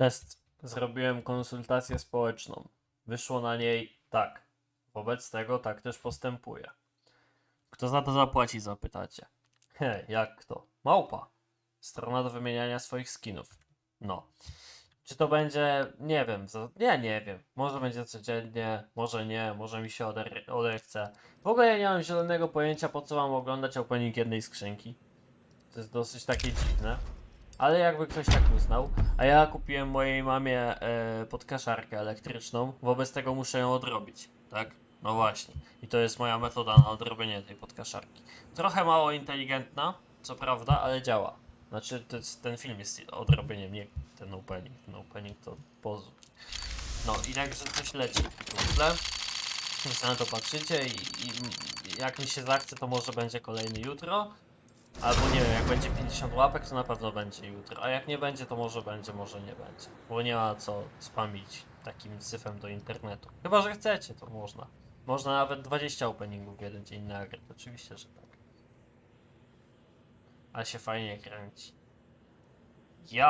Test. Zrobiłem konsultację społeczną. Wyszło na niej tak. Wobec tego tak też postępuję. Kto za to zapłaci, zapytacie. He, jak kto? Małpa. Strona do wymieniania swoich skinów. No. Czy to będzie, nie wiem, ja nie wiem. Może będzie codziennie, może nie, może mi się oder-. W ogóle ja nie mam zielonego pojęcia, po co mam oglądać opening jednej skrzynki. To jest dosyć takie dziwne. Ale jakby ktoś tak uznał, a ja kupiłem mojej mamie e, podkaszarkę elektryczną, wobec tego muszę ją odrobić, tak? No właśnie. I to jest moja metoda na odrobienie tej podkaszarki. Trochę mało inteligentna, co prawda, ale działa. Znaczy, ten film jest odrobieniem, nie ten opening. Ten opening to pozór. No i także coś leci w tle. Więc na to patrzycie i, i jak mi się zachce, to może będzie kolejny jutro. Albo nie wiem, jak będzie 50 łapek, to na pewno będzie jutro. A jak nie będzie, to może będzie, może nie będzie. Bo nie ma co spamić takim syfem do internetu. Chyba, że chcecie, to można. Można nawet 20 openingów w jeden dzień nagrać. Oczywiście, że tak. Ale się fajnie kręci. Ja